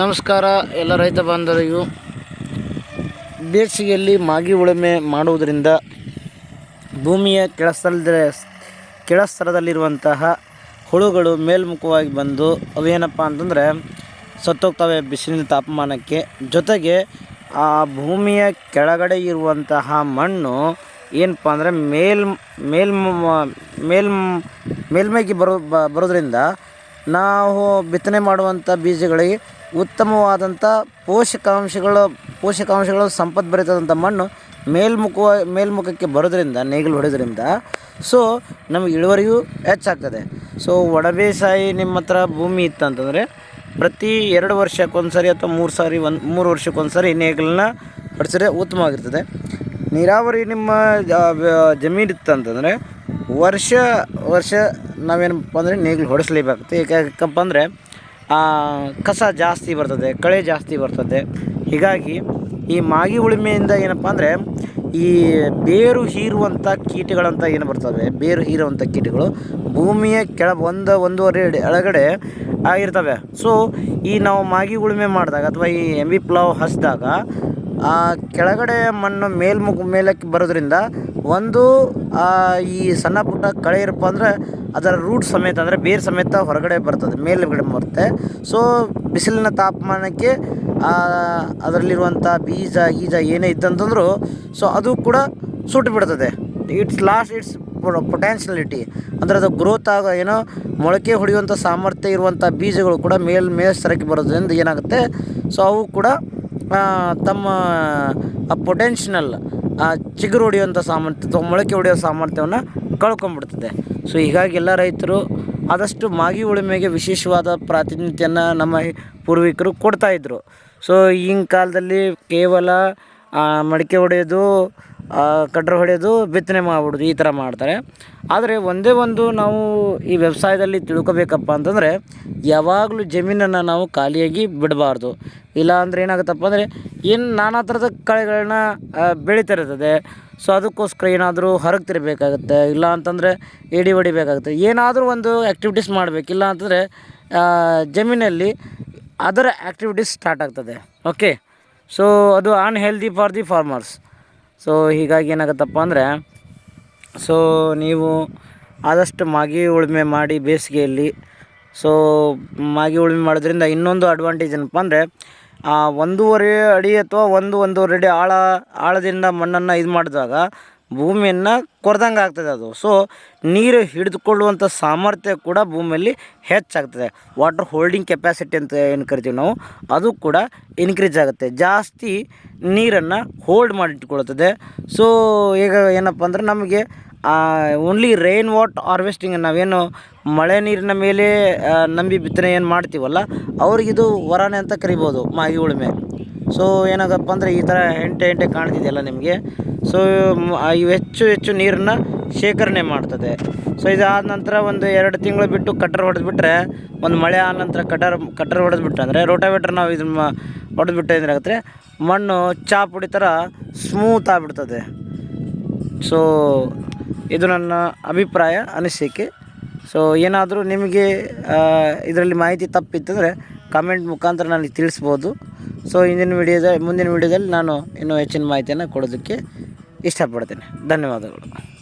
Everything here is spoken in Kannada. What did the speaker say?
ನಮಸ್ಕಾರ, ಎಲ್ಲ ರೈತ ಬಾಂಧವರಿಗೂ. ಬೇಸಿಗೆಯಲ್ಲಿ ಮಾಗಿ ಉಳುಮೆ ಮಾಡುವುದರಿಂದ ಭೂಮಿಯ ಕೆಳಸ್ಥಲದ ಕೆಳಸ್ತರದಲ್ಲಿರುವಂತಹ ಹುಳುಗಳು ಮೇಲ್ಮುಖವಾಗಿ ಬಂದು ಅವೇನಪ್ಪ ಅಂತಂದರೆ ಸತ್ತೋಗ್ತವೆ ಬಿಸಿಲಿನ ತಾಪಮಾನಕ್ಕೆ. ಜೊತೆಗೆ ಆ ಭೂಮಿಯ ಕೆಳಗಡೆ ಇರುವಂತಹ ಮಣ್ಣು ಏನಪ್ಪ ಅಂದರೆ ಮೇಲ್ ಮೇಲ್ ಮೇಲ್, ಮೇಲ್ಮೈಗೆ ಬರೋ ಬರೋದ್ರಿಂದ ನಾವು ಬಿತ್ತನೆ ಮಾಡುವಂಥ ಬೀಜಗಳಿಗೆ ಉತ್ತಮವಾದಂಥ ಪೋಷಕಾಂಶಗಳ, ಪೋಷಕಾಂಶಗಳು ಸಂಪದ್ಭರಿತದಂಥ ಮಣ್ಣು ಮೇಲ್ಮುಖ ಮೇಲ್ಮುಖಕ್ಕೆ ಬರೋದ್ರಿಂದ, ನೇಗಿಲು ಹೊಡೆದ್ರಿಂದ ಸೊ ನಮಗೆ ಇಳುವರಿಯೂ ಹೆಚ್ಚಾಗ್ತದೆ. ಸೊ ಒಣಬೇಸಾಯಿ ನಿಮ್ಮ ಹತ್ರ ಭೂಮಿ ಇತ್ತಂತಂದರೆ, ಪ್ರತಿ ಎರಡು ವರ್ಷಕ್ಕೊಂದ್ಸರಿ ಅಥವಾ ಮೂರು ಸಾರಿ, ಒಂದು, ಮೂರು ವರ್ಷಕ್ಕೊಂದ್ಸರಿ ನೇಗಿಲನ್ನ ಹೊಡೆಸಿದ್ರೆ ಉತ್ತಮವಾಗಿರ್ತದೆ. ನೀರಾವರಿ ನಿಮ್ಮ ಜಮೀನು ಇತ್ತಂತಂದರೆ, ವರ್ಷ ವರ್ಷ ನಾವೇನಪ್ಪ ಅಂದರೆ ನೇಗಿಲು ಹೊಡೆಸಲೇಬೇಕಾಗುತ್ತೆ. ಯಾಕಪ್ಪ ಅಂದರೆ ಕಸ ಜಾಸ್ತಿ ಬರ್ತದೆ, ಕಳೆ ಜಾಸ್ತಿ ಬರ್ತದೆ. ಹೀಗಾಗಿ ಈ ಮಾಗಿ ಉಳುಮೆಯಿಂದ ಏನಪ್ಪ ಅಂದರೆ ಈ ಬೇರು ಹೀರುವಂಥ ಕೀಟಗಳಂತ ಏನು ಬರ್ತವೆ? ಬೇರು ಹೀರುವಂಥ ಕೀಟಗಳು ಭೂಮಿಯ ಕೆಳ ಒಂದು, ಒಂದೂವರೆ ಒಳಗಡೆ ಆಗಿರ್ತವೆ. ಸೊ ಈ ನಾವು ಮಾಗಿ ಉಳುಮೆ ಮಾಡಿದಾಗ ಅಥವಾ ಈ ಎಂ ಬಿ ಪ್ಲಾವ್ ಹಸಿದಾಗ ಕೆಳಗಡೆ ಮಣ್ಣು ಮೇಲ್ಮುಖ ಮೇಲಕ್ಕೆ ಬರೋದ್ರಿಂದ ಒಂದು ಆ, ಈ ಸಣ್ಣ ಪುಟ್ಟ ಕಳೆ ಇರಪ್ಪ ಅಂದರೆ ಅದರ ರೂಟ್ ಸಮೇತ ಅಂದರೆ ಬೇರು ಸಮೇತ ಹೊರಗಡೆ ಬರ್ತದೆ ಮೇಲುಗಡೆ ಬರುತ್ತೆ. ಸೊ ಬಿಸಿಲಿನ ತಾಪಮಾನಕ್ಕೆ ಆ, ಅದರಲ್ಲಿರುವಂಥ ಬೀಜ ಗೀಜ ಏನೇ ಇತ್ತಂತಂದ್ರೂ ಸೊ ಅದು ಕೂಡ ಸುಟ್ಟು ಬಿಡ್ತದೆ. ಇಟ್ಸ್ ಲಾಸ್ಟ್ ಇಟ್ಸ್ ಪೊಟ್ಯಾನ್ಷಿಯಲಿಟಿ ಅಂದರೆ ಅದು ಗ್ರೋತ್ ಆಗ ಏನೋ ಮೊಳಕೆ ಹೊಡೆಯುವಂಥ ಸಾಮರ್ಥ್ಯ ಇರುವಂಥ ಬೀಜಗಳು ಕೂಡ ಮೇಲ್ ಮೇಲ್ಸ್ತರಕ್ಕೆ ಬರೋದ್ರಿಂದ ಏನಾಗುತ್ತೆ? ಸೊ ಅವು ಕೂಡ ಆ, ತಮ್ಮ ಪೊಟೆನ್ಷಿಯಲ್ ಚಿಗುರು ಹೊಡೆಯುವಂಥ ಸಾಮರ್ಥ್ಯ, ಅಥವಾ ಮೊಳಕೆ ಹೊಡೆಯೋ ಸಾಮರ್ಥ್ಯವನ್ನು ಕಳ್ಕೊಂಡ್ಬಿಡ್ತದೆ. ಸೊ ಹೀಗಾಗಿ ಎಲ್ಲ ರೈತರು ಆದಷ್ಟು ಮಾಗಿ ಉಳುಮೆಗೆ ವಿಶೇಷವಾದ ಪ್ರಾತಿನಿಧ್ಯನ ನಮ್ಮ ಪೂರ್ವಿಕರು ಕೊಡ್ತಾಯಿದ್ರು ಸೊ ಈಗಿನ ಕಾಲದಲ್ಲಿ ಕೇವಲ ಮಡಿಕೆ ಹೊಡೆಯೋದು ಕಡ್ರ ಹೊಡೆಯೋದು ಬಿತ್ತನೆ ಮಾಡ್ಬಿಡೋದು, ಈ ಥರ ಮಾಡ್ತಾರೆ. ಆದರೆ ಒಂದೇ ಒಂದು ನಾವು ಈ ವ್ಯವಸಾಯದಲ್ಲಿ ತಿಳ್ಕೊಬೇಕಪ್ಪ ಅಂತಂದರೆ, ಯಾವಾಗಲೂ ಜಮೀನನ್ನು ನಾವು ಖಾಲಿಯಾಗಿ ಬಿಡಬಾರ್ದು. ಇಲ್ಲ ಅಂದರೆ ಏನಾಗುತ್ತಪ್ಪ ಅಂದರೆ, ಏನು ನಾನಾ ಥರದ ಕಳೆಗಳನ್ನ ಬೆಳೀತಿರ್ತದೆ. ಸೊ ಅದಕ್ಕೋಸ್ಕರ ಏನಾದರೂ ಹೊರಗೆ ತಿರಬೇಕಾಗುತ್ತೆ ಇಲ್ಲ ಅಂತಂದರೆ ಎಡಿ ಹೊಡಿಬೇಕಾಗುತ್ತೆ ಏನಾದರೂ ಒಂದು ಆ್ಯಕ್ಟಿವಿಟೀಸ್ ಮಾಡಬೇಕು, ಇಲ್ಲ ಅಂತಂದರೆ ಜಮೀನಲ್ಲಿ ಅದರ ಆ್ಯಕ್ಟಿವಿಟೀಸ್ ಸ್ಟಾರ್ಟ್ ಆಗ್ತದೆ. ಓಕೆ ಸೊ ಅದು unhealthy for the farmers so ಹೀಗಾಗಿ ಏನಾಗುತ್ತಪ್ಪ ಅಂದರೆ ಸೊ ನೀವು ಆದಷ್ಟು ಮಾಗಿ ಉಳುಮೆ ಮಾಡಿ ಬೇಸಿಗೆಯಲ್ಲಿ ಸೊ ಮಾಗಿ ಉಳುಮೆ ಮಾಡೋದ್ರಿಂದ ಇನ್ನೊಂದು ಅಡ್ವಾಂಟೇಜ್ ಏನಪ್ಪ ಅಂದರೆ ಒಂದೂವರೆ ಅಡಿ ಅಥವಾ ಒಂದು ಒಂದೂವರೆ ಅಡಿ ಆಳ, ಆಳದಿಂದ ಮಣ್ಣನ್ನು ಇದು ಮಾಡಿದಾಗ ಭೂಮಿಯನ್ನು ಕೊರ್ದಂಗೆ ಆಗ್ತದೆ ಅದು. ಸೊ ನೀರು ಹಿಡಿದುಕೊಳ್ಳುವಂಥ ಸಾಮರ್ಥ್ಯ ಕೂಡ ಭೂಮಿಯಲ್ಲಿ ಹೆಚ್ಚಾಗ್ತದೆ. ವಾಟರ್ ಹೋಲ್ಡಿಂಗ್ ಕೆಪಾಸಿಟಿ ಅಂತ ಏನು ಕರಿತೀವಿ ನಾವು, ಅದು ಕೂಡ ಇನ್ಕ್ರೀಸ್ ಆಗುತ್ತೆ. ಜಾಸ್ತಿ ನೀರನ್ನು ಹೋಲ್ಡ್ ಮಾಡಿಟ್ಕೊಳ್ತದೆ. ಸೊ ಈಗ ಏನಪ್ಪ ಅಂದ್ರೆ ನಮಗೆ ಓನ್ಲಿ ರೈನ್ ವಾಟ್ ಹಾರ್ವೆಸ್ಟಿಂಗ್ ನಾವೇನು ಮಳೆ ನೀರಿನ ಮೇಲೆ ನಂಬಿ ಬಿತ್ತನೆ ಏನು ಮಾಡ್ತೀವಲ್ಲ, ಅವ್ರಿಗಿದು ವರಾನೆ ಅಂತ ಕರಿಬೋದು, ಮಾಗಿ ಉಳುಮೆ. ಸೊ ಏನಾಗಪ್ಪ ಅಂದರೆ ಈ ಥರ ಹೆಂಟೆ ಹೆಂಟೆ ಕಾಣ್ತಿದೆಯಲ್ಲ ನಿಮಗೆ. ಸೊ ಇವು ಹೆಚ್ಚು ಹೆಚ್ಚು ನೀರನ್ನು ಶೇಖರಣೆ ಮಾಡ್ತದೆ. ಸೊ ಇದಾದ ನಂತರ ಒಂದು ಎರಡು ತಿಂಗಳು ಬಿಟ್ಟು ಕಟ್ಟರ್ ಹೊಡೆದ್ಬಿಟ್ರೆ, ಒಂದು ಮಳೆ ಆದ ನಂತರ ಕಟರ್ ಕಟ್ಟರ್ ಹೊಡೆದ್ಬಿಟ್ರೆ ಅಂದರೆ ರೋಟಾವೇಟ್ರ್ ನಾವು ಇದನ್ನ ಹೊಡೆದ್ಬಿಟ್ಟೆ ಏನಾಗುತ್ತೆ ಮಣ್ಣು ಚಾ ಪುಡಿ ಥರ ಸ್ಮೂತ್ ಆಗಿಬಿಡ್ತದೆ. ಸೊ ಇದು ನನ್ನ ಅಭಿಪ್ರಾಯ, ಅನಿಸಿಕೆ. ಸೊ ಏನಾದರೂ ನಿಮಗೆ ಇದರಲ್ಲಿ ಮಾಹಿತಿ ತಪ್ಪಿತ್ತಂದರೆ ಕಮೆಂಟ್ ಮುಖಾಂತರ ನನಗೆ ತಿಳಿಸ್ಬೋದು. ಸೊ ಇಂದಿನ ವಿಡಿಯೋದ ಮುಂದಿನ ವಿಡಿಯೋದಲ್ಲಿ ನಾನು ಇನ್ನೂ ಹೆಚ್ಚಿನ ಮಾಹಿತಿಯನ್ನು ಕೊಡೋದಕ್ಕೆ ಇಷ್ಟಪಡ್ತೇನೆ. ಧನ್ಯವಾದಗಳು.